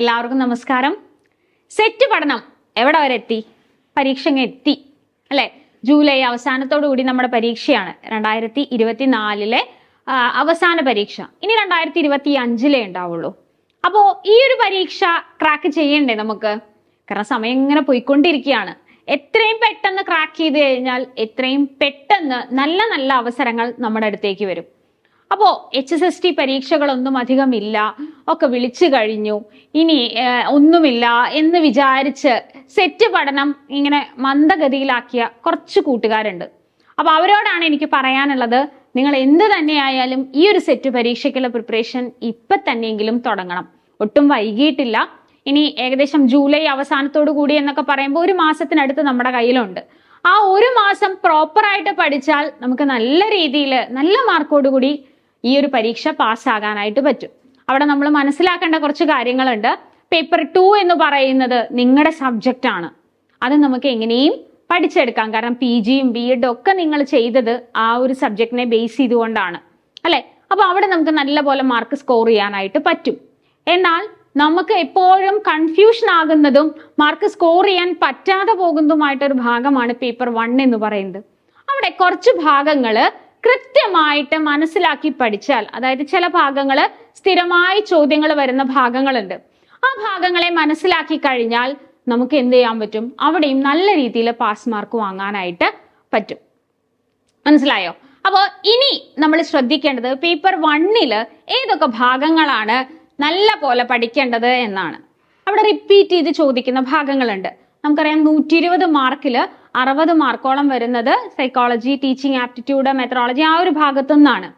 എല്ലാവർക്കും നമസ്കാരം. സെറ്റ് പഠനം എവിടെ വരെ എത്തി? പരീക്ഷ എത്തി. അല്ലെ? ജൂലൈ അവസാനത്തോടു കൂടി നമ്മുടെ പരീക്ഷയാണ്. രണ്ടായിരത്തി ഇരുപത്തിനാലിലെ അവസാന പരീക്ഷ. ഇനി രണ്ടായിരത്തി ഇരുപത്തി അഞ്ചിലേ ഉണ്ടാവുള്ളൂ. അപ്പോ ഈ ഒരു പരീക്ഷ ക്രാക്ക് ചെയ്യണ്ടേ നമുക്ക്? കാരണം സമയം ഇങ്ങനെ പോയിക്കൊണ്ടിരിക്കുകയാണ്. എത്രയും പെട്ടെന്ന് ക്രാക്ക് ചെയ്ത് കഴിഞ്ഞാൽ എത്രയും പെട്ടെന്ന് നല്ല നല്ല അവസരങ്ങൾ നമ്മുടെ അടുത്തേക്ക് വരും. അപ്പോ എച്ച് എസ് എസ് ടി പരീക്ഷകളൊന്നും അധികം ഇല്ല ഒക്കെ വിളിച്ചു കഴിഞ്ഞു. ഇനി ഒന്നുമില്ല എന്ന് വിചാരിച്ച് സെറ്റ് പഠനം ഇങ്ങനെ മന്ദഗതിയിലാക്കിയ കുറച്ച് കൂട്ടുകാരുണ്ട്. അപ്പോൾ അവരോടാണ് എനിക്ക് പറയാനുള്ളത് നിങ്ങൾ എന്ത് തന്നെയായാലും ഈ ഒരു സെറ്റ് പരീക്ഷയ്ക്കുള്ള പ്രിപ്പറേഷൻ ഇപ്പൊ തന്നെയെങ്കിലും തുടങ്ങണം. ഒട്ടും വൈകിയിട്ടില്ല. ഇനി ഏകദേശം ജൂലൈ അവസാനത്തോടു കൂടി എന്നൊക്കെ പറയുമ്പോൾ ഒരു മാസത്തിനടുത്ത് നമ്മുടെ കയ്യിലുണ്ട്. ആ ഒരു മാസം പ്രോപ്പറായിട്ട് പഠിച്ചാൽ നമുക്ക് നല്ല രീതിയിൽ നല്ല മാർക്കോടുകൂടി ഈ ഒരു പരീക്ഷ പാസ്സാകാനായിട്ട് പറ്റും. അവിടെ നമ്മൾ മനസ്സിലാക്കേണ്ട കുറച്ച് കാര്യങ്ങളുണ്ട്. പേപ്പർ ടു എന്ന് പറയുന്നത് നിങ്ങളുടെ സബ്ജക്റ്റ് ആണ്. അത് നമുക്ക് എങ്ങനെയും പഠിച്ചെടുക്കാം. കാരണം പി ജിയും ബി എഡും ഒക്കെ നിങ്ങൾ ചെയ്തത് ആ ഒരു സബ്ജക്റ്റിനെ ബേസ് ചെയ്തുകൊണ്ടാണ്. അല്ലെ? അപ്പൊ അവിടെ നമുക്ക് നല്ലപോലെ മാർക്ക് സ്കോർ ചെയ്യാനായിട്ട് പറ്റും. എന്നാൽ നമുക്ക് എപ്പോഴും കൺഫ്യൂഷൻ ആകുന്നതും മാർക്ക് സ്കോർ ചെയ്യാൻ പറ്റാതെ പോകുന്നതുമായിട്ടൊരു ഭാഗമാണ് പേപ്പർ വൺ എന്ന് പറയുന്നത്. അവിടെ കുറച്ച് ഭാഗങ്ങൾ കൃത്യമായിട്ട് മനസ്സിലാക്കി പഠിച്ചാൽ അതായത് ചില ഭാഗങ്ങൾ സ്ഥിരമായി ചോദ്യങ്ങൾ വരുന്ന ഭാഗങ്ങളുണ്ട്. ആ ഭാഗങ്ങളെ മനസ്സിലാക്കി കഴിഞ്ഞാൽ നമുക്ക് എന്ത് ചെയ്യാൻ പറ്റും? അവിടെയും നല്ല രീതിയിൽ പാസ് മാർക്ക് വാങ്ങാനായിട്ട് പറ്റും. മനസ്സിലായോ? അപ്പോൾ ഇനി നമ്മൾ ശ്രദ്ധിക്കേണ്ടത് പേപ്പർ വണ്ണിൽ ഏതൊക്കെ ഭാഗങ്ങളാണ് നല്ല പോലെ പഠിക്കേണ്ടത് എന്നാണ്. അവിടെ റിപ്പീറ്റ് ചെയ്ത് ചോദിക്കുന്ന ഭാഗങ്ങളുണ്ട്. നമുക്കറിയാം നൂറ്റി ഇരുപത് മാർക്കിൽ അറുപത് മാർക്കോളം വരുന്നത് സൈക്കോളജി ടീച്ചിങ് ആപ്റ്റിറ്റ്യൂഡ് മെത്തഡോളജി ആ ഒരു ഭാഗത്തു നിന്നാണ്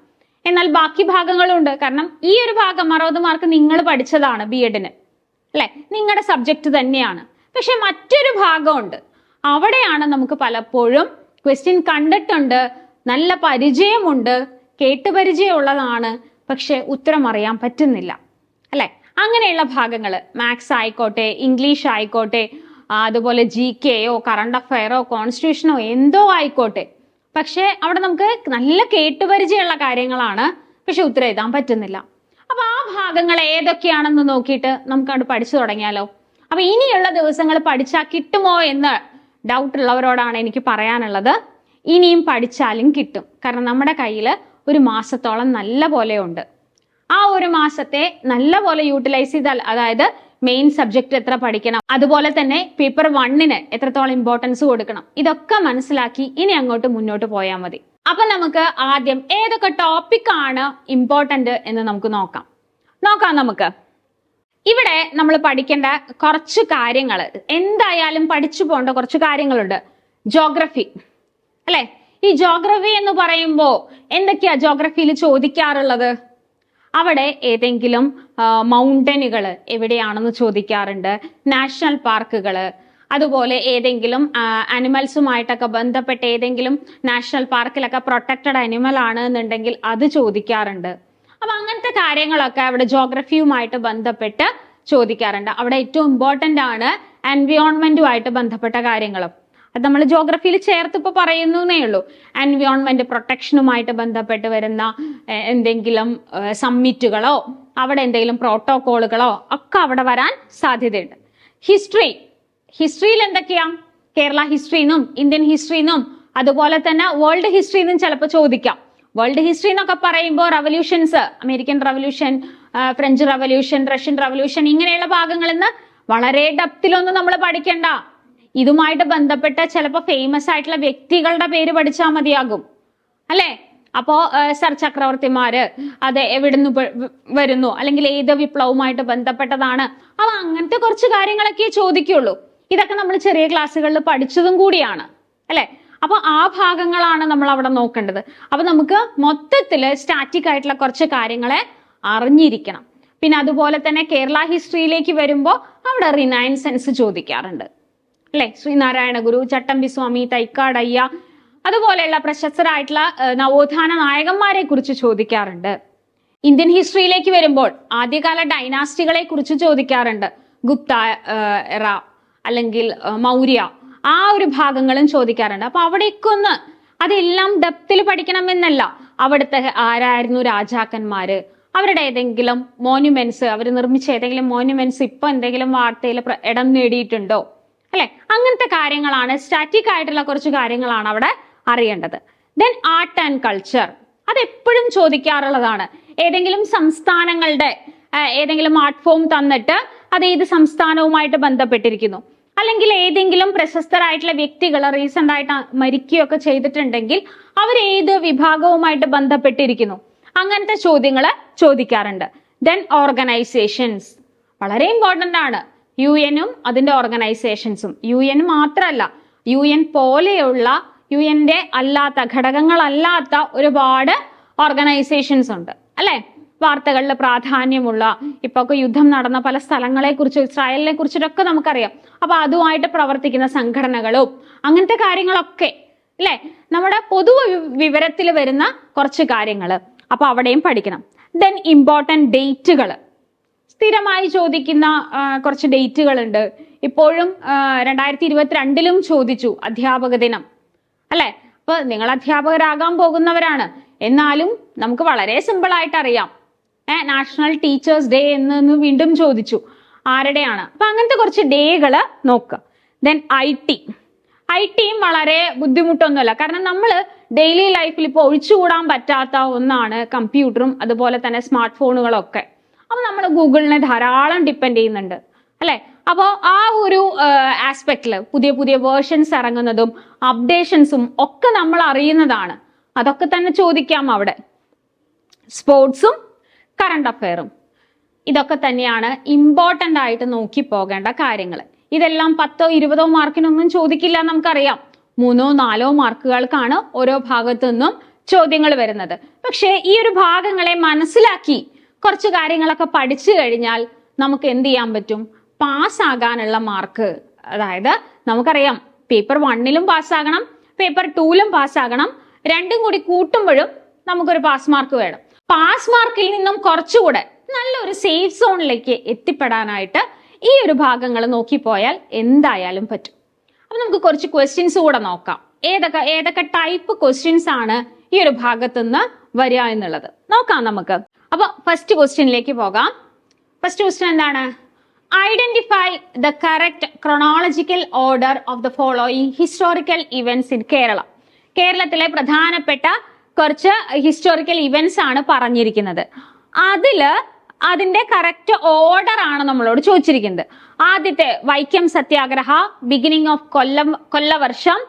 എന്നാൽ ബാക്കി ഭാഗങ്ങളും ഉണ്ട് കാരണം ഈ ഒരു ഭാഗം അറുപത് മാർക്ക് നിങ്ങൾ പഠിച്ചതാണ് ബി എഡിന് അല്ലെ? നിങ്ങളുടെ സബ്ജക്റ്റ് തന്നെയാണ്. പക്ഷെ മറ്റൊരു ഭാഗമുണ്ട്. അവിടെയാണ് നമുക്ക് പലപ്പോഴും ക്വസ്റ്റ്യൻ കണ്ടിട്ടുണ്ട്. നല്ല പരിചയമുണ്ട്. കേട്ടുപരിചയമുള്ളതാണ് പക്ഷെ ഉത്തരം അറിയാൻ പറ്റുന്നില്ല. അല്ലെ? അങ്ങനെയുള്ള ഭാഗങ്ങൾ മാത്സ് ആയിക്കോട്ടെ ഇംഗ്ലീഷ് ആയിക്കോട്ടെ അതുപോലെ ജി കെയോ കറണ്ട് അഫയറോ കോൺസ്റ്റിറ്റ്യൂഷനോ എന്തോ ആയിക്കോട്ടെ. പക്ഷെ അവിടെ നമുക്ക് നല്ല കേട്ടുപരിചയമുള്ള കാര്യങ്ങളാണ്. പക്ഷെ ഉത്തരം എഴുതാൻ പറ്റുന്നില്ല. അപ്പൊ ആ ഭാഗങ്ങൾ ഏതൊക്കെയാണെന്ന് നോക്കിയിട്ട് നമുക്ക് അവിടെ പഠിച്ചു തുടങ്ങിയാലോ? അപ്പൊ ഇനിയുള്ള ദിവസങ്ങൾ പഠിച്ചാൽ കിട്ടുമോ എന്ന് ഡൗട്ട് ഉള്ളവരോടാണ് എനിക്ക് പറയാനുള്ളത്. ഇനിയും പഠിച്ചാലും കിട്ടും. കാരണം നമ്മുടെ കയ്യിൽ ഒരു മാസത്തോളം നല്ല പോലെ ഉണ്ട്. ആ ഒരു മാസത്തെ നല്ല പോലെ യൂട്ടിലൈസ് ചെയ്താൽ അതായത് മെയിൻ സബ്ജക്റ്റ് എത്ര പഠിക്കണം? അതുപോലെ തന്നെ പേപ്പർ വണ്ണിന് എത്രത്തോളം ഇമ്പോർട്ടൻസ് കൊടുക്കണം? ഇതൊക്കെ മനസ്സിലാക്കി ഇനി അങ്ങോട്ട് മുന്നോട്ട് പോയാൽ മതി. അപ്പൊ നമുക്ക് ആദ്യം ഏതൊക്കെ ടോപ്പിക് ആണ് ഇമ്പോർട്ടന്റ് എന്ന് നമുക്ക് നോക്കാം. നോക്കാം നമുക്ക്. ഇവിടെ നമ്മൾ പഠിക്കേണ്ട കുറച്ച് കാര്യങ്ങൾ എന്തായാലും പഠിച്ചു പോകേണ്ട കുറച്ച് കാര്യങ്ങളുണ്ട്. ജോഗ്രഫി അല്ലെ? ഈ ജോഗ്രഫി എന്ന് പറയുമ്പോൾ എന്തൊക്കെയാ ജോഗ്രഫിയിൽ ചോദിക്കാറുള്ളത്? അവിടെ ഏതെങ്കിലും മൗണ്ടനുകൾ എവിടെയാണെന്ന് ചോദിക്കാറുണ്ട്. നാഷണൽ പാർക്കുകൾ അതുപോലെ ഏതെങ്കിലും അനിമൽസുമായിട്ടൊക്കെ ബന്ധപ്പെട്ട ഏതെങ്കിലും നാഷണൽ പാർക്കിലൊക്കെ പ്രൊട്ടക്റ്റഡ് അനിമൽ ആണ് എന്നുണ്ടെങ്കിൽ അത് ചോദിക്കാറുണ്ട്. അപ്പൊ അങ്ങനത്തെ കാര്യങ്ങളൊക്കെ അവിടെ ജോഗ്രഫിയുമായിട്ട് ബന്ധപ്പെട്ട് ചോദിക്കാറുണ്ട്. അവിടെ ഏറ്റവും ഇമ്പോർട്ടന്റ് ആണ് എൻവിയോൺമെന്റുമായിട്ട് ബന്ധപ്പെട്ട കാര്യങ്ങളും. അത് നമ്മൾ ജോഗ്രഫിയിൽ ചേർത്ത് ഇപ്പൊ പറയുന്നേ ഉള്ളൂ. എൻവിയോൺമെന്റ് പ്രൊട്ടക്ഷനുമായിട്ട് ബന്ധപ്പെട്ട് വരുന്ന എന്തെങ്കിലും സമ്മിറ്റുകളോ അവിടെ എന്തെങ്കിലും പ്രോട്ടോകോളുകളോ ഒക്കെ അവിടെ വരാൻ സാധ്യതയുണ്ട്. ഹിസ്റ്ററി ഹിസ്റ്ററിയിൽ എന്തൊക്കെയാ? കേരള ഹിസ്റ്ററിന്നും ഇന്ത്യൻ ഹിസ്റ്ററിന്നും അതുപോലെ തന്നെ വേൾഡ് ഹിസ്റ്ററിന്നും ചിലപ്പോൾ ചോദിക്കാം. വേൾഡ് ഹിസ്റ്ററി എന്നൊക്കെ പറയുമ്പോൾ revolutions American revolution French revolution Russian revolution ഇങ്ങനെയുള്ള ഭാഗങ്ങളിൽ നിന്ന് വളരെ ഡെപ്തിലൊന്നും നമ്മൾ പഠിക്കണ്ട. ഇതുമായിട്ട് ബന്ധപ്പെട്ട ചിലപ്പോൾ ഫേമസ് ആയിട്ടുള്ള വ്യക്തികളുടെ പേര് പഠിച്ചാൽ മതിയാകും. അല്ലേ? അപ്പോ സർ ചക്രവർത്തിമാര് അത് എവിടുന്ന് വരുന്നു? അല്ലെങ്കിൽ ഏത് വിപ്ലവമായിട്ട് ബന്ധപ്പെട്ടതാണ്? അപ്പൊ അങ്ങനത്തെ കുറച്ച് കാര്യങ്ങളൊക്കെ ചോദിക്കുള്ളൂ. ഇതൊക്കെ നമ്മൾ ചെറിയ ക്ലാസ്സുകളിൽ പഠിച്ചതും കൂടിയാണ്. അല്ലെ? അപ്പൊ ആ ഭാഗങ്ങളാണ് നമ്മൾ അവിടെ നോക്കേണ്ടത്. അപ്പൊ നമുക്ക് മൊത്തത്തിൽ സ്റ്റാറ്റിക് ആയിട്ടുള്ള കുറച്ച് കാര്യങ്ങളെ അറിഞ്ഞിരിക്കണം. പിന്നെ അതുപോലെ തന്നെ കേരള ഹിസ്റ്ററിയിലേക്ക് വരുമ്പോൾ അവിടെ റിനയൻസൻസ് ചോദിക്കാറുണ്ട്. അല്ലെ? ശ്രീനാരായണ ഗുരു ചട്ടമ്പി സ്വാമി തൈക്കാടയ്യ അതുപോലെയുള്ള പ്രശസ്തരായിട്ടുള്ള നവോത്ഥാന നായകന്മാരെ കുറിച്ച് ചോദിക്കാറുണ്ട്. ഇന്ത്യൻ ഹിസ്റ്ററിയിലേക്ക് വരുമ്പോൾ ആദ്യകാല ഡൈനാസ്റ്റികളെ കുറിച്ച് ചോദിക്കാറുണ്ട്. ഗുപ്ത എറ അല്ലെങ്കിൽ മൗര്യ ആ ഒരു ഭാഗങ്ങളും ചോദിക്കാറുണ്ട്. അപ്പൊ അവിടേക്ക് ഒന്ന് അതെല്ലാം ഡെപ്തിൽ പഠിക്കണമെന്നല്ല. അവിടുത്തെ ആരായിരുന്നു രാജാക്കന്മാര്? അവരുടെ ഏതെങ്കിലും മോന്യുമെന്റ്സ് അവർ നിർമ്മിച്ച ഏതെങ്കിലും മോന്യുമെന്റ്സ് ഇപ്പൊ എന്തെങ്കിലും വാർത്തയിൽ ഇടം നേടിയിട്ടുണ്ടോ? അല്ലെ? അങ്ങനത്തെ കാര്യങ്ങളാണ് സ്റ്റാറ്റിക് ആയിട്ടുള്ള കുറച്ച് കാര്യങ്ങളാണ് അവിടെ അറിയേണ്ടത്. ദെൻ ആർട്ട് ആൻഡ് കൾച്ചർ അത് എപ്പോഴും ചോദിക്കാറുള്ളതാണ്. ഏതെങ്കിലും സംസ്ഥാനങ്ങളുടെ ഏതെങ്കിലും ആർട്ട് ഫോം തന്നിട്ട് അത് ഏത് സംസ്ഥാനവുമായിട്ട് ബന്ധപ്പെട്ടിരിക്കുന്നു. അല്ലെങ്കിൽ ഏതെങ്കിലും പ്രശസ്തരായിട്ടുള്ള വ്യക്തികൾ റീസെന്റ് ആയിട്ട് മരിക്കുകയൊക്കെ ചെയ്തിട്ടുണ്ടെങ്കിൽ അവർ ഏത് വിഭാഗവുമായിട്ട് ബന്ധപ്പെട്ടിരിക്കുന്നു. അങ്ങനത്തെ ചോദ്യങ്ങൾ ചോദിക്കാറുണ്ട്. ദെൻ ഓർഗനൈസേഷൻസ് വളരെ ഇമ്പോർട്ടന്റ് ആണ്. യു എനും അതിന്റെ ഓർഗനൈസേഷൻസും. യു എൻ മാത്രമല്ല യു എൻ പോലെയുള്ള യു എന്റെ അല്ലാത്ത ഘടകങ്ങളല്ലാത്ത ഒരുപാട് ഓർഗനൈസേഷൻസ് ഉണ്ട് അല്ലേ? വാർത്തകളിൽ പ്രാധാന്യമുള്ള ഇപ്പൊ ഒക്കെ യുദ്ധം നടന്ന പല സ്ഥലങ്ങളെ കുറിച്ച് ഇസ്രായേലിനെ കുറിച്ചിട്ടൊക്കെ നമുക്കറിയാം. അപ്പൊ അതുമായിട്ട് പ്രവർത്തിക്കുന്ന സംഘടനകളും അങ്ങനത്തെ കാര്യങ്ങളൊക്കെ അല്ലെ? നമ്മുടെ പൊതു വിവരത്തിൽ വരുന്ന കുറച്ച് കാര്യങ്ങൾ അപ്പൊ അവിടെയും പഠിക്കണം. ദെൻ ഇമ്പോർട്ടന്റ് ഡേറ്റുകൾ സ്ഥിരമായി ചോദിക്കുന്ന കുറച്ച് ഡേറ്റുകൾ ഉണ്ട് ഇപ്പോഴും രണ്ടായിരത്തി ഇരുപത്തിരണ്ടിലും ചോദിച്ചു അധ്യാപക ദിനം. അല്ലെ? അപ്പൊ നിങ്ങൾ അധ്യാപകരാകാൻ പോകുന്നവരാണ്. എന്നാലും നമുക്ക് വളരെ സിമ്പിൾ ആയിട്ട് അറിയാം. ഏഹ് നാഷണൽ ടീച്ചേഴ്സ് ഡേ എന്ന് വീണ്ടും ചോദിച്ചു ആരുടെയാണ്? അപ്പൊ അങ്ങനത്തെ കുറച്ച് ഡേകൾ നോക്കുക ദെൻ ഐ ടി. ഐ ടിയും വളരെ ബുദ്ധിമുട്ടൊന്നുമല്ല. കാരണം നമ്മൾ ഡെയിലി ലൈഫിൽ ഇപ്പോൾ ഒഴിച്ചുകൂടാൻ പറ്റാത്ത ഒന്നാണ് കമ്പ്യൂട്ടറും അതുപോലെ തന്നെ സ്മാർട്ട് ഫോണുകളൊക്കെ അപ്പൊ നമ്മൾ ഗൂഗിളിനെ ധാരാളം ഡിപ്പെൻഡ് ചെയ്യുന്നുണ്ട് അല്ലെ? അപ്പോൾ ആ ഒരു ആസ്പെക്റ്റിൽ പുതിയ പുതിയ വേർഷൻസ് ഇറങ്ങുന്നതും അപ്ഡേഷൻസും ഒക്കെ നമ്മൾ അറിയുന്നതാണ്. അതൊക്കെ തന്നെ ചോദിക്കാം അവിടെ. സ്പോർട്സും കറണ്ട് അഫെയറും ഇതൊക്കെ തന്നെയാണ് ഇമ്പോർട്ടന്റ് ആയിട്ട് നോക്കി പോകേണ്ട കാര്യങ്ങൾ ഇതെല്ലാം പത്തോ ഇരുപതോ മാർക്കിനൊന്നും ചോദിക്കില്ല നമുക്കറിയാം. മൂന്നോ നാലോ മാർക്കുകൾക്കാണ് ഓരോ ഭാഗത്തു നിന്നും ചോദ്യങ്ങൾ വരുന്നത്. പക്ഷേ ഈ ഒരു ഭാഗങ്ങളെ മനസ്സിലാക്കി കുറച്ച് കാര്യങ്ങളൊക്കെ പഠിച്ചു കഴിഞ്ഞാൽ നമുക്ക് എന്ത് ചെയ്യാൻ പറ്റും? പാസ്സാകാനുള്ള മാർക്ക് അതായത് നമുക്കറിയാം പേപ്പർ വണ്ണിലും പാസ്സാകണം പേപ്പർ ടൂലും പാസ്സാകണം രണ്ടും കൂടി കൂട്ടുമ്പോഴും നമുക്കൊരു പാസ് മാർക്ക് വേണം. പാസ് മാർക്കിൽ നിന്നും കുറച്ചുകൂടെ നല്ലൊരു സേഫ് സോണിലേക്ക് എത്തിപ്പെടാനായിട്ട് ഈ ഒരു ഭാഗങ്ങൾ നോക്കിപ്പോയാൽ എന്തായാലും പറ്റും. അപ്പൊ നമുക്ക് കുറച്ച് ക്വസ്റ്റ്യൻസ് കൂടെ നോക്കാം. ഏതൊക്കെ ഏതൊക്കെ ടൈപ്പ് ക്വസ്റ്റ്യൻസ് ആണ് ഈ ഒരു ഭാഗത്തുനിന്ന് വരിക എന്നുള്ളത്. നോക്കാം നമുക്ക്. അപ്പൊ ഫസ്റ്റ് ക്വസ്റ്റ്യനിലേക്ക് പോകാം. ഫസ്റ്റ് ക്വസ്റ്റ്യൻ എന്താണ്? Identify the correct chronological order of the following historical events in Kerala കേരളത്തിലെ പ്രധാനപ്പെട്ട കുറച്ച് ഹിസ്റ്റോറിക്കൽ ഇവന്റ്സ് ആണ് പറഞ്ഞിരിക്കുന്നത്. അതിൽ അതിന്റെ കറക്റ്റ് ഓർഡർ ആണ് നമ്മളോട് ചോദിച്ചിരിക്കുന്നത്. ആദ്യത്തെ Vaikom Satyagraha beginning of Kollam Kollavarsham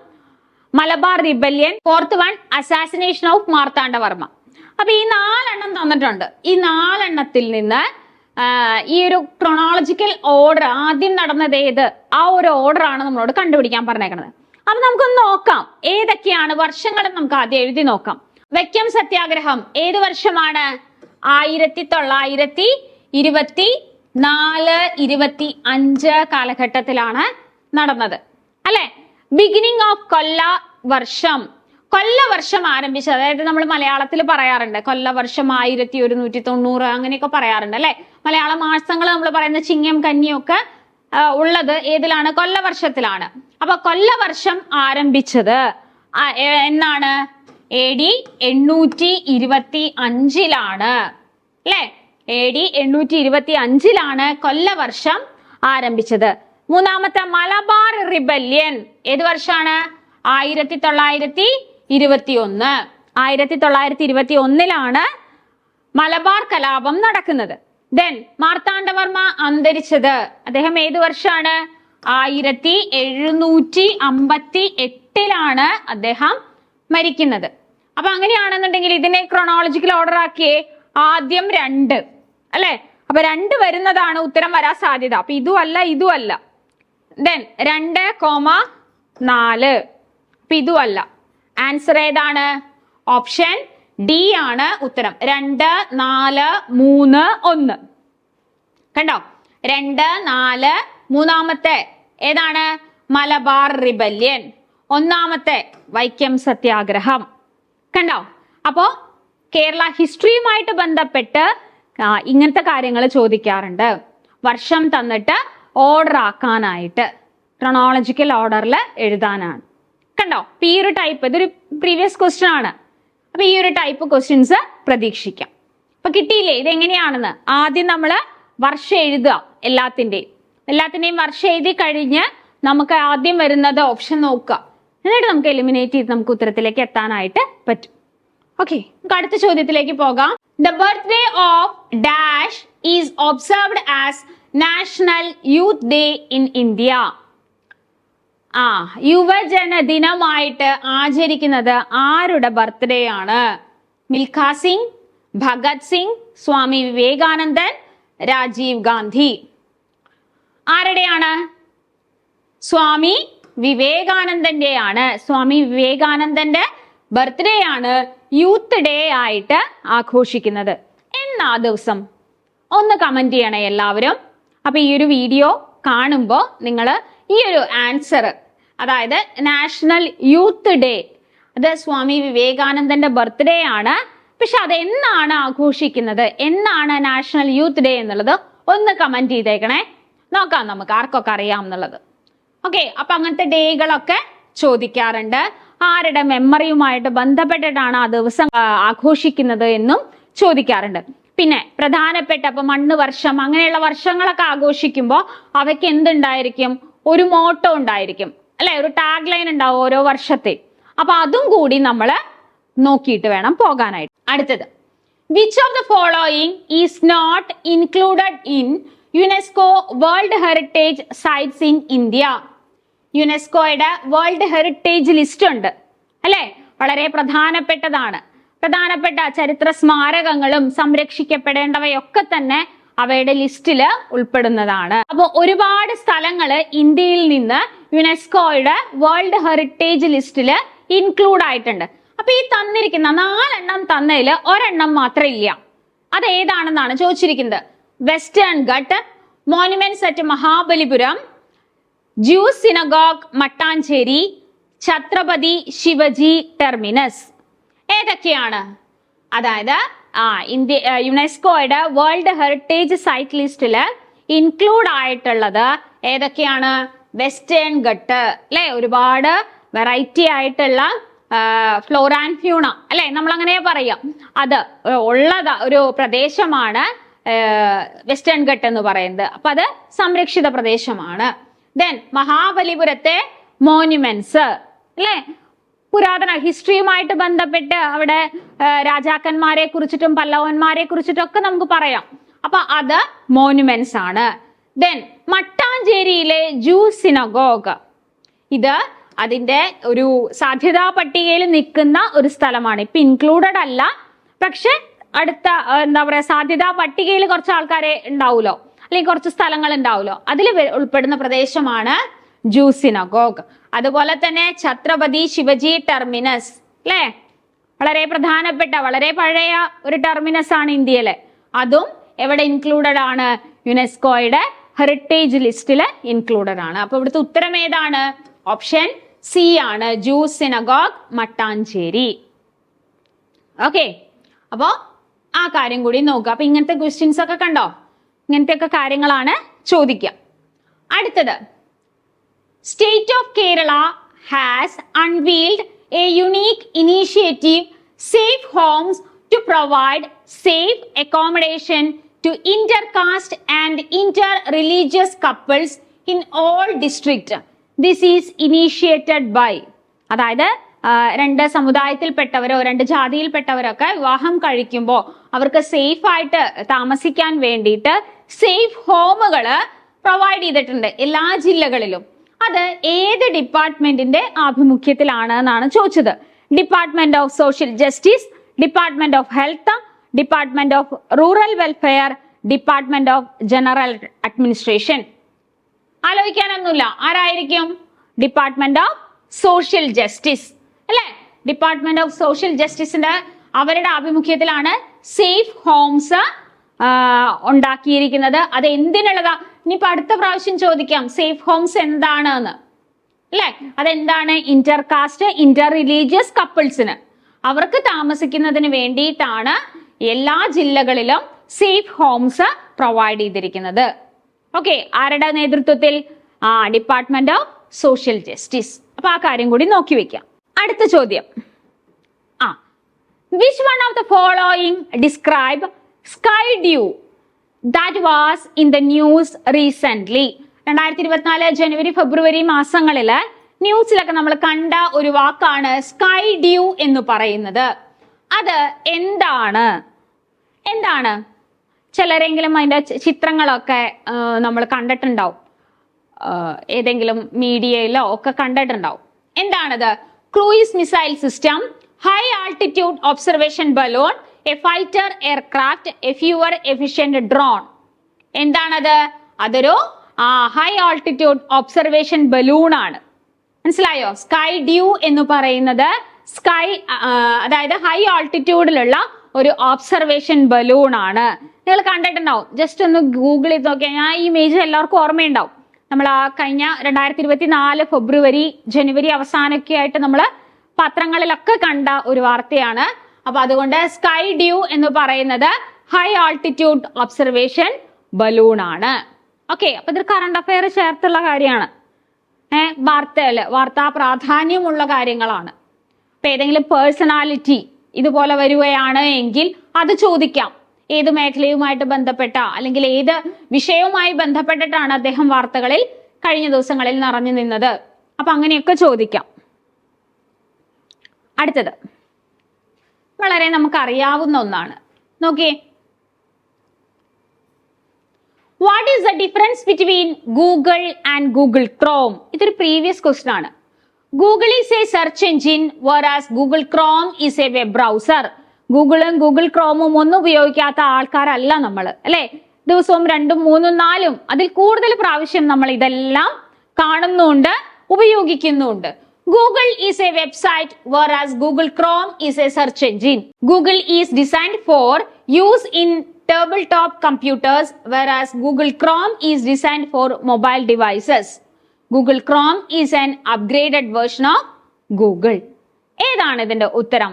Malabar rebellion fourth one assassination of Marthanda Varma അപ്പൊ ഈ നാലെണ്ണം തന്നിട്ടുണ്ട്. ഈ നാലെണ്ണത്തിൽ നിന്ന് ഈ ഒരു ക്രൊണോളജിക്കൽ ഓർഡർ ആദ്യം നടന്നത് ഏത്? ആ ഒരു ഓർഡർ ആണ് നമ്മളോട് കണ്ടുപിടിക്കാൻ പറഞ്ഞേക്കുന്നത് അപ്പൊ നമുക്കൊന്ന് നോക്കാം. ഏതൊക്കെയാണ് വർഷങ്ങൾ നമുക്ക് ആദ്യം എഴുതി നോക്കാം. വെക്കം സത്യാഗ്രഹം ഏത് വർഷമാണ്? ആയിരത്തി തൊള്ളായിരത്തി ഇരുപത്തി നാല് ഇരുപത്തി അഞ്ച് കാലഘട്ടത്തിലാണ് നടന്നത്. അല്ലെ? ബിഗിനിങ് ഓഫ് കൊല്ല വർഷം കൊല്ല വർഷം ആരംഭിച്ചത് അതായത് നമ്മൾ മലയാളത്തിൽ പറയാറുണ്ട് കൊല്ലവർഷം ആയിരത്തി ഒരുന്നൂറ്റി തൊണ്ണൂറ് അങ്ങനെയൊക്കെ പറയാറുണ്ട് അല്ലെ? മലയാള മാസങ്ങൾ നമ്മൾ പറയുന്ന ചിങ്ങം കന്നിയും ഒക്കെ ആ, ഉള്ളത് ഏതിലാണ്? കൊല്ലവർഷത്തിലാണ്. അപ്പൊ കൊല്ലവർഷം ആരംഭിച്ചത് എന്നാണ്? എ ഡി എണ്ണൂറ്റി ഇരുപത്തി അഞ്ചിലാണ് അല്ലെ? എ ഡി എണ്ണൂറ്റി ഇരുപത്തി അഞ്ചിലാണ് കൊല്ലവർഷം ആരംഭിച്ചത്. മൂന്നാമത്തെ മലബാർ റിബല്യൻ ഏത് വർഷമാണ് ആയിരത്തി തൊള്ളായിരത്തി ഇരുപത്തി ഒന്ന് ആയിരത്തി തൊള്ളായിരത്തി ഇരുപത്തി ഒന്നിലാണ് മലബാർ കലാപം നടക്കുന്നത്. ദെൻ മാർത്താണ്ഡവർമ്മ അന്തരിച്ചത്. അദ്ദേഹം ഏത് വർഷമാണ്? ആയിരത്തി എഴുന്നൂറ്റി അമ്പത്തി എട്ടിലാണ് അദ്ദേഹം മരിക്കുന്നത്. അപ്പൊ അങ്ങനെയാണെന്നുണ്ടെങ്കിൽ ഇതിനെ ക്രോണോളജിക്കൽ ഓർഡർ ആക്കിയേ ആദ്യം രണ്ട്. അല്ലെ? അപ്പൊ രണ്ട് വരുന്നതാണ് ഉത്തരം വരാൻ സാധ്യത. അപ്പൊ ഇതും അല്ല ഇതും അല്ല ദെൻ രണ്ട് കോമ നാല്. അപ്പൊ ഇതും അല്ല ആൻസർ ഏതാണ്? ഓപ്ഷൻ ഡി ആണ് ഉത്തരം. രണ്ട് നാല് മൂന്ന് ഒന്ന്. കണ്ടോ? രണ്ട് നാല് മൂന്നാമത്തെ ഏതാണ്? മലബാർ റിബല്യൻ. ഒന്നാമത്തെ വൈക്കം സത്യാഗ്രഹം. കണ്ടോ? അപ്പോ കേരള ഹിസ്റ്ററിയുമായിട്ട് ബന്ധപ്പെട്ട് ഇങ്ങനത്തെ കാര്യങ്ങൾ ചോദിക്കാറുണ്ട്. വർഷം തന്നിട്ട് ഓർഡർ ആക്കാനായിട്ട്. ക്രൊണോളജിക്കൽ ഓർഡറിൽ എഴുതാനാണ്. കണ്ടോ? അപ്പൊ ഈ ഒരു ടൈപ്പ് ഇതൊരു പ്രീവിയസ് ക്വസ്റ്റ്യൻ ആണ്. അപ്പൊ ഈ ഒരു ടൈപ്പ് ക്വസ്റ്റ്യൻസ് പ്രതീക്ഷിക്കാം. അപ്പൊ കിട്ടിയില്ലേ? ഇത് എങ്ങനെയാണെന്ന് ആദ്യം നമ്മൾ വർഷം എഴുതുക എല്ലാത്തിന്റെയും. എല്ലാത്തിന്റെയും വർഷം എഴുതി കഴിഞ്ഞ് നമുക്ക് ആദ്യം വരുന്നത് ഓപ്ഷൻ നോക്കുക. എന്നിട്ട് നമുക്ക് എലിമിനേറ്റ് ചെയ്ത് നമുക്ക് ഉത്തരത്തിലേക്ക് എത്താനായിട്ട് പറ്റും. ഓക്കെ നമുക്ക് അടുത്ത ചോദ്യത്തിലേക്ക് പോകാം. The birthday of dash is observed as national youth day in India ആ യുവജന ദിനമായിട്ട് ആചരിക്കുന്നത് ആരുടെ ബർത്ത്ഡേ ആണ്? മിൽഖാ സിംഗ് ഭഗത് സിംഗ് സ്വാമി വിവേകാനന്ദൻ രാജീവ് ഗാന്ധി. ആരുടെയാണ്? സ്വാമി വിവേകാനന്ദന്റെ ആണ് സ്വാമി വിവേകാനന്ദന്റെ ബർത്ത്ഡേ ആണ് യൂത്ത് ഡേ ആയിട്ട് ആഘോഷിക്കുന്നത്. എന്നാ ദിവസം? ഒന്ന് കമന്റ് ചെയ്യണേ എല്ലാവരും. അപ്പൊ ഈ ഒരു വീഡിയോ കാണുമ്പോൾ നിങ്ങൾ ഈ ഒരു ആൻസർ അതായത് നാഷണൽ യൂത്ത് ഡേ. അത് സ്വാമി വിവേകാനന്ദന്റെ ബർത്ത്ഡേ ആണ്. പക്ഷെ അത് എന്നാണ് ആഘോഷിക്കുന്നത്? എന്നാണ് നാഷണൽ യൂത്ത് ഡേ എന്നുള്ളത്? ഒന്ന് കമന്റ് ചെയ്തേക്കണേ. നോക്കാം നമുക്ക് ആർക്കൊക്കെ അറിയാം എന്നുള്ളത്. ഓക്കെ അപ്പൊ അങ്ങനത്തെ ഡേകളൊക്കെ ചോദിക്കാറുണ്ട്. ആരുടെ മെമ്മറിയുമായിട്ട് ബന്ധപ്പെട്ടിട്ടാണ് ആ ദിവസം ആഘോഷിക്കുന്നത് എന്നും ചോദിക്കാറുണ്ട്. പിന്നെ പ്രധാനപ്പെട്ട ഇപ്പൊ മണ്ണ് വർഷം അങ്ങനെയുള്ള വർഷങ്ങളൊക്കെ ആഘോഷിക്കുമ്പോൾ അവയ്ക്ക് എന്തുണ്ടായിരിക്കും? ഒരു മോട്ടോ ഉണ്ടായിരിക്കും. അല്ലെ? ഒരു ടാഗ് ലൈൻ ഉണ്ടാവും ഓരോ വർഷത്തെ. അപ്പൊ അതും കൂടി നമ്മൾ നോക്കിയിട്ട് വേണം പോകാനായിട്ട്. അടുത്തത്. Which of the following is not included in UNESCO world heritage sites in India യുനെസ്കോയുടെ വേൾഡ് ഹെറിറ്റേജ് ലിസ്റ്റ് ഉണ്ട്. അല്ലെ? വളരെ പ്രധാനപ്പെട്ടതാണ്. പ്രധാനപ്പെട്ട ചരിത്ര സ്മാരകങ്ങളും സംരക്ഷിക്കപ്പെടേണ്ടവയൊക്കെ തന്നെ അവയുടെ ലിസ്റ്റിൽ ഉൾപ്പെടുന്നതാണ്. അപ്പോൾ ഒരുപാട് സ്ഥലങ്ങൾ ഇന്ത്യയിൽ നിന്ന് യുനെസ്കോയുടെ വേൾഡ് ഹെറിറ്റേജ് ലിസ്റ്റിൽ ഇൻക്ലൂഡ് ആയിട്ടുണ്ട്. അപ്പൊ ഈ തന്നിരിക്കുന്ന നാലെണ്ണം തന്നതിൽ ഒരെണ്ണം മാത്രം ഇല്ല. അത് ഏതാണെന്നാണ് ചോദിച്ചിരിക്കുന്നത്. Western ghat monuments at Mahabalipuram Jews synagogue Mattancherry Chhatrapati Shivaji terminus. ഏതൊക്കെയാണ്? അതായത് ആ ഇന്ത്യ യുനെസ്കോയുടെ വേൾഡ് ഹെറിറ്റേജ് സൈറ്റ് ലിസ്റ്റിൽ ഇൻക്ലൂഡ് ആയിട്ടുള്ളത് ഏതൊക്കെയാണ്? വെസ്റ്റേൺ ഘട്ട് അല്ലെ? ഒരുപാട് വെറൈറ്റി ആയിട്ടുള്ള ഫ്ലോർ ആൻഡ് ഫ്യൂണ അല്ലെ? നമ്മൾ അങ്ങനെ പറയാം. അത് ഉള്ളത് ഒരു പ്രദേശമാണ് വെസ്റ്റേൺ ഘട്ട് എന്ന് പറയുന്നത്. അപ്പൊ അത് സംരക്ഷിത പ്രദേശമാണ്. ദെൻ മഹാബലിപുരത്തെ മോന്യുമെന്റ്സ് അല്ലേ? പുരാതന ഹിസ്റ്ററിയുമായിട്ട് ബന്ധപ്പെട്ട് അവിടെ രാജാക്കന്മാരെ കുറിച്ചിട്ടും പല്ലവന്മാരെ കുറിച്ചിട്ടും ഒക്കെ നമുക്ക് പറയാം. അപ്പൊ അത് മോന്യുമെന്റ്സ് ആണ്. ദെൻ മട്ടാഞ്ചേരിയിലെ ജൂ സിനഗോഗ് ഇത് അതിന്റെ ഒരു സാധ്യതാ പട്ടികയിൽ നിൽക്കുന്ന ഒരു സ്ഥലമാണ്. ഇപ്പൊ ഇൻക്ലൂഡഡ് അല്ല. പക്ഷെ അടുത്ത എന്താ പറയാ സാധ്യതാ പട്ടികയിൽ കുറച്ച് ആൾക്കാരെ ഉണ്ടാവുമല്ലോ. അല്ലെങ്കിൽ കുറച്ച് സ്ഥലങ്ങൾ ഉണ്ടാവുമല്ലോ. അതിൽ ഉൾപ്പെടുന്ന പ്രദേശമാണ് ജൂസിനഗോഗ്. അതുപോലെ തന്നെ ഛത്രപതി ശിവജി ടെർമിനസ് അല്ലേ വളരെ പ്രധാനപ്പെട്ട വളരെ പഴയ ഒരു ടെർമിനസ് ആണ് ഇന്ത്യയിലെ. അതും എവിടെ ഇൻക്ലൂഡഡ് ആണ്? യുനെസ്കോയുടെ ഹെറിറ്റേജ് ലിസ്റ്റിൽ ഇൻക്ലൂഡഡ് ആണ്. അപ്പൊ ഇവിടുത്തെ ഉത്തരം ഏതാണ്? ഓപ്ഷൻ സി ആണ്. ജൂ സിനഗോഗ് മട്ടാഞ്ചേരി. ഓക്കെ അപ്പോ ആ കാര്യം കൂടി നോക്കുക. അപ്പൊ ഇങ്ങനത്തെ ക്വസ്റ്റ്യൻസ് ഒക്കെ കണ്ടോ? ഇങ്ങനത്തെ ഒക്കെ കാര്യങ്ങളാണ് ചോദിക്കുക. അടുത്തത്. State of Kerala has unveiled a unique initiative, Safe Homes, to provide safe accommodation to intercaste and inter-religious couples in all district. This is initiated by അതായത് രണ്ട് സമുദായത്തിൽപ്പെട്ടവരോ രണ്ട് ജാതിയിൽപ്പെട്ടവരൊക്കെ വിവാഹം കഴിക്കുമ്പോൾ അവർക്ക് സേഫ് ആയിട്ട് താമസിക്കാൻ വേണ്ടിയിട്ട് സേഫ് ഹോമുകൾ പ്രൊവൈഡ് ചെയ്തിട്ടുണ്ട് എല്ലാ ജില്ലകളിലും അത് ഏത് ഡിപ്പാർട്ട്മെന്റിന്റെ ആഭിമുഖ്യത്തിലാണ് എന്നാണ് ചോദിച്ചത്. Department of social justice department of health department of rural welfare department of general administration. ആലോചിക്കാനൊന്നുമില്ല. ആരായിരിക്കും? Department of social justice. അല്ലെ? ഡിപ്പാർട്ട്മെന്റ് ഓഫ് സോഷ്യൽ ജസ്റ്റിസിന്റെ അവരുടെ ആഭിമുഖ്യത്തിലാണ് സേഫ് ഹോംസ് ഉണ്ടാക്കിയിരിക്കുന്നത്. അത് എന്തിനുള്ളതാ? ഇനിയിപ്പോ അടുത്ത പ്രാവശ്യം ചോദിക്കാം. സേഫ് ഹോംസ് എന്താണ് എന്ന് അല്ലെ? അതെന്താണ്? ഇന്റർ കാസ്റ്റ് ഇന്റർ റിലീജിയസ് കപ്പിൾസിന്. അവർക്ക് താമസിക്കുന്നതിന് വേണ്ടിയിട്ടാണ് എല്ലാ ജില്ലകളിലും സേഫ് ഹോംസ് പ്രൊവൈഡ് ചെയ്തിരിക്കുന്നത്. ഓക്കെ ആരുടെ നേതൃത്വത്തിൽ? ആ ഡിപ്പാർട്ട്മെന്റ് ഓഫ് സോഷ്യൽ ജസ്റ്റിസ് അപ്പൊ ആ കാര്യം കൂടി നോക്കി വെക്കാം. അടുത്ത ചോദ്യം. ആ which one of the following describe sky dew that was in the news recently രണ്ടായിരത്തി ഇരുപത്തിനാല് ജനുവരി ഫെബ്രുവരി മാസങ്ങളിൽ ന്യൂസിലൊക്കെ നമ്മൾ കണ്ട ഒരു വാക്കാണ് സ്കൈ ഡ്യൂ എന്ന് പറയുന്നത്. അത് എന്താണ്? എന്താണ്? ചിലരെങ്കിലും അതിന്റെ ചിത്രങ്ങളൊക്കെ നമ്മൾ കണ്ടിട്ടുണ്ടാവും. ഏതെങ്കിലും മീഡിയയിലോ ഒക്കെ കണ്ടിട്ടുണ്ടാവും. എന്താണത്? Cruise missile system high altitude observation balloon a fighter aircraft a fuel efficient drone എന്താണത്? അതൊരു ഹൈ ആൾട്ടിറ്റ്യൂഡ് ഒബ്സർവേഷൻ ബലൂൺ ആണ്. മനസ്സിലായോ? സ്കൈ ഡ്യൂ എന്ന് പറയുന്നത് സ്കൈ അതായത് ഹൈ ആൾട്ടിറ്റ്യൂഡിലുള്ള ഒരു ഒബ്സർവേഷൻ ബലൂൺ ആണ്. നിങ്ങൾ കണ്ടിട്ടുണ്ടാവും. ജസ്റ്റ് ഒന്ന് ഗൂഗിൾ ചെയ്ത് നോക്കിയാൽ ഞാൻ ഈ ഇമേജ് എല്ലാവർക്കും ഓർമ്മയുണ്ടാവും. നമ്മൾ ആ കഴിഞ്ഞ രണ്ടായിരത്തി ഇരുപത്തി നാല് ഫെബ്രുവരി ജനുവരി അവസാനമൊക്കെ ആയിട്ട് നമ്മൾ പത്രങ്ങളിലൊക്കെ കണ്ട ഒരു വാർത്തയാണ് അപ്പൊ അതുകൊണ്ട് സ്കൈ ഡ്യൂ എന്ന് പറയുന്നത് ഹൈ ആൾട്ടിറ്റ്യൂഡ് ഒബ്സർവേഷൻ ബലൂൺ ആണ്. ഓക്കെ അപ്പൊ ഇത് കറണ്ട് അഫയർ ചേർത്തുള്ള കാര്യമാണ്. ഏഹ് വാർത്തയിൽ വാർത്താ പ്രാധാന്യമുള്ള കാര്യങ്ങളാണ്. ഇപ്പൊ ഏതെങ്കിലും പേഴ്സണാലിറ്റി ഇതുപോലെ വരികയാണ് എങ്കിൽ അത് ചോദിക്കാം. ഏത് മേഖലയുമായിട്ട് ബന്ധപ്പെട്ട അല്ലെങ്കിൽ ഏത് വിഷയവുമായി ബന്ധപ്പെട്ടിട്ടാണ് അദ്ദേഹം വാർത്തകളിൽ കഴിഞ്ഞ ദിവസങ്ങളിൽ നിറഞ്ഞു നിന്നത്? അപ്പൊ അങ്ങനെയൊക്കെ ചോദിക്കാം. അടുത്തത്. വളരെ നമുക്ക് അറിയാവുന്ന ഒന്നാണ്. നോക്കിയേ. What is the difference between Google and Google Chrome ഇതൊരു പ്രീവിയസ് ക്വസ്റ്റൻ ആണ്. Google is a search engine whereas Google Chrome is a web browser ഗൂഗിളും Google ക്രോമും ഒന്നും ഉപയോഗിക്കാത്ത ആൾക്കാരല്ല നമ്മൾ അല്ലെ? ദിവസവും രണ്ടും മൂന്നും നാലും. അതിൽ കൂടുതൽ പ്രാവശ്യം നമ്മൾ ഇതെല്ലാം കാണുന്നുണ്ട് ഉപയോഗിക്കുന്നുണ്ട്. Google is a website, whereas Google Chrome is a search engine. Google is designed for use in tabletop computers, whereas Google Chrome is designed for mobile devices. Google Chrome is an upgraded version of Google. ഏതാണ് ഇതിന്റെ ഉത്തരം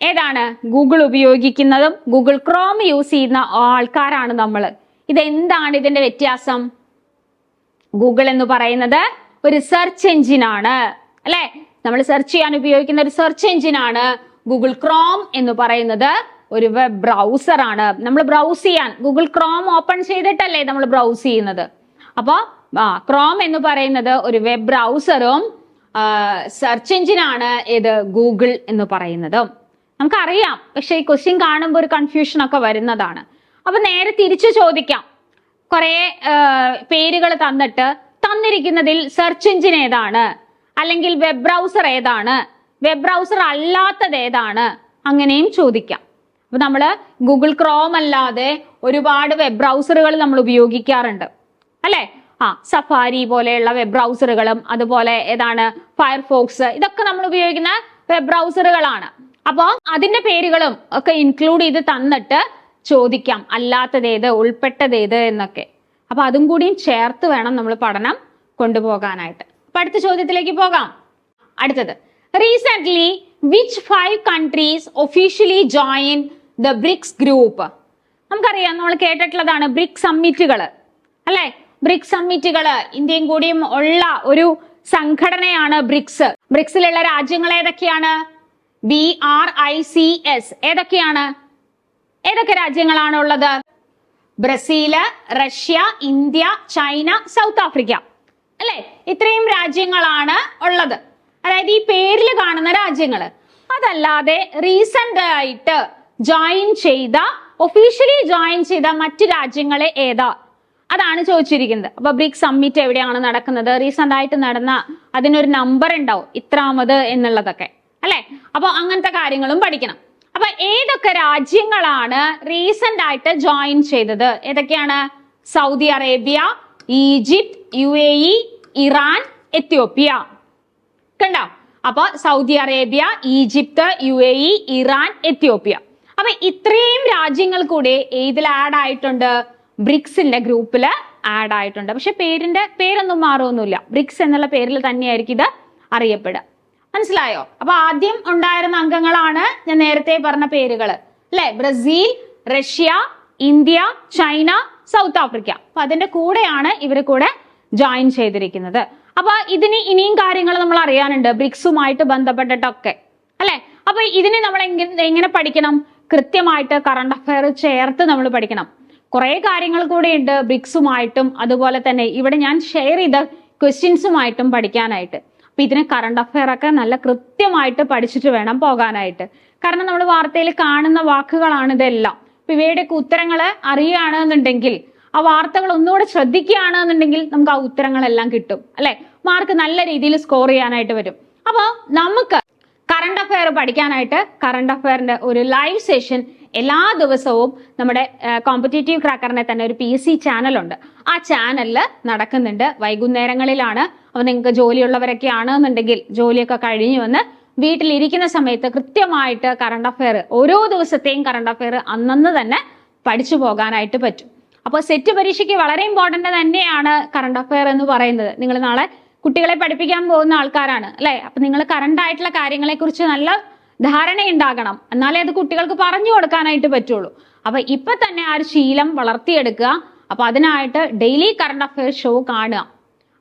ഏതാണ് Google ഉപയോഗിക്കുന്നതും Google Chrome use ചെയ്യുന്ന ആൾക്കാരാണ് നമ്മൾ ഇതെന്താണ് ഇതിന്റെ വ്യത്യാസം ഗൂഗിൾ എന്ന് പറയുന്നത് ഒരു സെർച്ച് എഞ്ചിൻ ആണ്. അല്ലെ? നമ്മൾ സെർച്ച് ചെയ്യാൻ ഉപയോഗിക്കുന്ന ഒരു സെർച്ച് എഞ്ചിൻ ആണ് ഗൂഗിൾ ക്രോം എന്ന് പറയുന്നത് ഒരു വെബ് ബ്രൗസർ ആണ്. നമ്മൾ ബ്രൗസ് ചെയ്യാൻ ഗൂഗിൾ ക്രോം ഓപ്പൺ ചെയ്തിട്ടല്ലേ നമ്മൾ ബ്രൗസ് ചെയ്യുന്നത്? അപ്പോ ആ ക്രോം എന്ന് പറയുന്നത് ഒരു വെബ് ബ്രൗസറും സെർച്ച് എഞ്ചിൻ ആണ് ഇത് ഗൂഗിൾ എന്ന് പറയുന്നതും. നമുക്കറിയാം. പക്ഷെ ഈ ക്വസ്റ്റ്യൻ കാണുമ്പോൾ ഒരു കൺഫ്യൂഷൻ ഒക്കെ വരുന്നതാണ്. അപ്പൊ നേരെ തിരിച്ചു ചോദിക്കാം. കുറെ പേരുകൾ തന്നിട്ട് തന്നിരിക്കുന്നതിൽ സെർച്ച് എഞ്ചിൻ ഏതാണ്? അല്ലെങ്കിൽ വെബ് ബ്രൗസർ ഏതാണ്? വെബ് ബ്രൗസർ അല്ലാത്തത് ഏതാണ്? അങ്ങനെയും ചോദിക്കാം. അപ്പൊ നമ്മൾ ഗൂഗിൾ ക്രോം അല്ലാതെ ഒരുപാട് വെബ് ബ്രൗസറുകൾ നമ്മൾ ഉപയോഗിക്കാറുണ്ട്. അല്ലേ? ആ സഫാരി പോലെയുള്ള വെബ് ബ്രൗസറുകളും അതുപോലെ ഏതാണ്? ഫയർഫോക്സ് ഇതൊക്കെ നമ്മൾ ഉപയോഗിക്കുന്ന വെബ് ബ്രൗസറുകളാണ് അപ്പോൾ അതിന്റെ പേരുകളും ഒക്കെ ഇൻക്ലൂഡ് ചെയ്ത് തന്നിട്ട് ചോദിക്കാം. അല്ലാത്തതേത് ഉൾപ്പെട്ടതേത് എന്നൊക്കെ. അപ്പൊ അതും കൂടിയും ചേർത്ത് വേണം നമ്മൾ പഠനം കൊണ്ടുപോകാനായിട്ട്. അപ്പൊ അടുത്ത ചോദ്യത്തിലേക്ക് പോകാം. അടുത്തത്. Recently which five countries officially join the BRICS group നമുക്കറിയാം നമ്മൾ കേട്ടിട്ടുള്ളതാണ് ബ്രിക്സ് സമ്മിറ്റുകൾ അല്ലെ? ബ്രിക്സ് സമ്മിറ്റുകൾ ഇന്ത്യയും കൂടിയും ഉള്ള ഒരു സംഘടനയാണ് ബ്രിക്സ് ബ്രിക്സിലുള്ള രാജ്യങ്ങൾ ഏതൊക്കെയാണ്? B R I C S ഏതൊക്കെയാണ്? ഏതൊക്കെ രാജ്യങ്ങളാണ് ഉള്ളത്? Brazil Russia India China South Africa. അല്ലെ? ഇത്രയും രാജ്യങ്ങളാണ് ഉള്ളത്. അതായത് ഈ പേരിൽ കാണുന്ന രാജ്യങ്ങൾ അതല്ലാതെ റീസെന്റ് ആയിട്ട് ജോയിൻ ചെയ്ത ഒഫീഷ്യലി ജോയിൻ ചെയ്ത മറ്റു രാജ്യങ്ങളെ ഏതാ? അതാണ് ചോദിച്ചിരിക്കുന്നത്. അപ്പൊ ബ്രിക്സ് സമ്മിറ്റ് എവിടെയാണ് നടക്കുന്നത്? റീസെന്റ് ആയിട്ട് നടന്ന അതിനൊരു നമ്പർ ഉണ്ടാവും. ഇത്രാമത് എന്നുള്ളതൊക്കെ. അല്ലെ? അപ്പൊ അങ്ങനത്തെ കാര്യങ്ങളും പഠിക്കണം. അപ്പൊ ഏതൊക്കെ രാജ്യങ്ങളാണ് റീസെന്റ് ആയിട്ട് ജോയിൻ ചെയ്തത്? ഏതൊക്കെയാണ്? Saudi Arabia Egypt U A E Iran Ethiopia. കണ്ടോ? അപ്പൊ Saudi Arabia Egypt U A E Iran Ethiopia. അപ്പൊ ഇത്രയും രാജ്യങ്ങൾ കൂടെ ഏതിൽ ആഡ് ആയിട്ടുണ്ട്? ബ്രിക്സിന്റെ ഗ്രൂപ്പിൽ ആഡ് ആയിട്ടുണ്ട്. പക്ഷെ പേരിന്റെ പേരൊന്നും മാറുമൊന്നുമില്ല ബ്രിക്സ് എന്നുള്ള പേരിൽ തന്നെയായിരിക്കും ഇത് അറിയപ്പെടുക. മനസ്സിലായോ? അപ്പൊ ആദ്യം ഉണ്ടായിരുന്ന അംഗങ്ങളാണ് ഞാൻ നേരത്തെ പറഞ്ഞ പേരുകൾ അല്ലെ? Brazil Russia India China South Africa അപ്പൊ അതിന്റെ കൂടെയാണ് ഇവർ കൂടെ ജോയിൻ ചെയ്തിരിക്കുന്നത്. അപ്പൊ ഇതിന് ഇനിയും കാര്യങ്ങൾ നമ്മൾ അറിയാനുണ്ട്. ബ്രിക്സുമായിട്ട് ബന്ധപ്പെട്ടിട്ടൊക്കെ. അല്ലെ? അപ്പൊ ഇതിനെ നമ്മൾ എങ്ങനെ പഠിക്കണം? കൃത്യമായിട്ട് കറണ്ട് അഫയർ ചേർത്ത് നമ്മൾ പഠിക്കണം. കുറെ കാര്യങ്ങൾ കൂടെ ഉണ്ട് ബ്രിക്സുമായിട്ടും അതുപോലെ തന്നെ ഇവിടെ ഞാൻ ഷെയർ ചെയ്ത ക്വസ്റ്റ്യൻസുമായിട്ടും പഠിക്കാനായിട്ട്. അപ്പൊ ഇതിന് കറണ്ട് അഫയർ ഒക്കെ നല്ല കൃത്യമായിട്ട് പഠിച്ചിട്ട് വേണം പോകാനായിട്ട്. കാരണം നമ്മൾ വാർത്തയിൽ കാണുന്ന വാക്കുകളാണ് ഇതെല്ലാം. അപ്പൊ ഇവയുടെയൊക്കെ ഉത്തരങ്ങൾ അറിയുകയാണെന്നുണ്ടെങ്കിൽ ആ വാർത്തകൾ ഒന്നുകൂടെ ശ്രദ്ധിക്കുകയാണെന്നുണ്ടെങ്കിൽ നമുക്ക് ആ ഉത്തരങ്ങളെല്ലാം കിട്ടും അല്ലെ? മാർക്ക് നല്ല രീതിയിൽ സ്കോർ ചെയ്യാനായിട്ട് വരും. അപ്പോൾ നമുക്ക് കറണ്ട് അഫയർ പഠിക്കാനായിട്ട് കറണ്ട് അഫയറിന്റെ ഒരു ലൈവ് സെഷൻ എല്ലാ ദിവസവും നമ്മുടെ കോമ്പറ്റേറ്റീവ് ക്രാക്കറിനെ തന്നെ ഒരു പി എസ് സി ചാനലുണ്ട് ആ ചാനലിൽ നടക്കുന്നുണ്ട് വൈകുന്നേരങ്ങളിലാണ്. അപ്പോൾ നിങ്ങൾക്ക് ജോലിയുള്ളവരൊക്കെ ആണെന്നുണ്ടെങ്കിൽ ജോലിയൊക്കെ കഴിഞ്ഞു വന്ന് വീട്ടിലിരിക്കുന്ന സമയത്ത് കൃത്യമായിട്ട് കറണ്ട് അഫയർ ഓരോ ദിവസത്തെയും കറണ്ട് അഫയർ അന്നന്ന് തന്നെ പഠിച്ചു പോകാനായിട്ട് പറ്റും. അപ്പോൾ സെറ്റ് പരീക്ഷയ്ക്ക് വളരെ ഇമ്പോർട്ടന്റ് തന്നെയാണ് കറണ്ട് അഫയർ എന്ന് പറയുന്നത്. നിങ്ങൾ നാളെ കുട്ടികളെ പഠിപ്പിക്കാൻ പോകുന്ന ആൾക്കാരാണ് അല്ലേ? അപ്പൊ നിങ്ങൾ കറണ്ട് ആയിട്ടുള്ള കാര്യങ്ങളെ കുറിച്ച് നല്ല ധാരണയുണ്ടാകണം. എന്നാലേ അത് കുട്ടികൾക്ക് പറഞ്ഞു കൊടുക്കാനായിട്ട് പറ്റുള്ളൂ. അപ്പൊ ഇപ്പൊ തന്നെ ആ ഒരു ശീലം വളർത്തിയെടുക്കുക. അപ്പൊ അതിനായിട്ട് ഡെയിലി കറണ്ട് അഫയർ ഷോ കാണുക.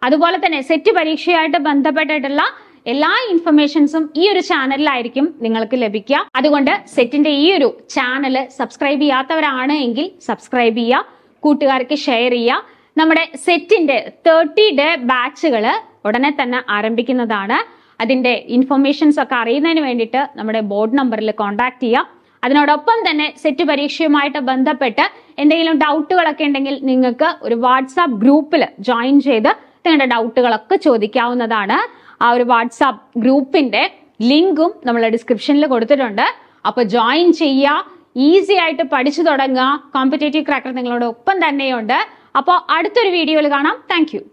അതുപോലെ തന്നെ സെറ്റ് പരീക്ഷയായിട്ട് ബന്ധപ്പെട്ടിട്ടുള്ള എല്ലാ ഇൻഫർമേഷൻസും ഈ ഒരു ചാനലിലായിരിക്കും നിങ്ങൾക്ക് ലഭിക്കുക. അതുകൊണ്ട് സെറ്റിന്റെ ഈ ഒരു ചാനൽ സബ്സ്ക്രൈബ് ചെയ്യാത്തവരാണ് എങ്കിൽ സബ്സ്ക്രൈബ് ചെയ്യുക കൂട്ടുകാർക്ക് ഷെയർ ചെയ്യുക. നമ്മുടെ സെറ്റിന്റെ തേർട്ടി ഡേ ബാച്ചുകൾ ഉടനെ തന്നെ ആരംഭിക്കുന്നതാണ്. അതിന്റെ ഇൻഫർമേഷൻസ് ഒക്കെ അറിയുന്നതിന് വേണ്ടിയിട്ട് നമ്മുടെ ബോർഡ് നമ്പറിൽ കോൺടാക്ട് ചെയ്യുക. അതിനോടൊപ്പം തന്നെ സെറ്റ് പരീക്ഷയുമായിട്ട് ബന്ധപ്പെട്ട് എന്തെങ്കിലും ഡൗട്ടുകളൊക്കെ ഉണ്ടെങ്കിൽ നിങ്ങൾക്ക് ഒരു വാട്സാപ്പ് ഗ്രൂപ്പിൽ ജോയിൻ ചെയ്ത് നിങ്ങളുടെ ഡൗട്ടുകളൊക്കെ ചോദിക്കാവുന്നതാണ്. ആ ഒരു വാട്സാപ്പ് ഗ്രൂപ്പിന്റെ ലിങ്കും നമ്മൾ ഡിസ്ക്രിപ്ഷനിൽ കൊടുത്തിട്ടുണ്ട്. അപ്പോൾ ജോയിൻ ചെയ്യുക. ഈസി ആയിട്ട് പഠിച്ചു തുടങ്ങുക. കോമ്പറ്റേറ്റീവ് ക്രാക്കർ നിങ്ങളോട് ഒപ്പം തന്നെയുണ്ട്. അപ്പോൾ അടുത്തൊരു വീഡിയോയിൽ കാണാം. താങ്ക്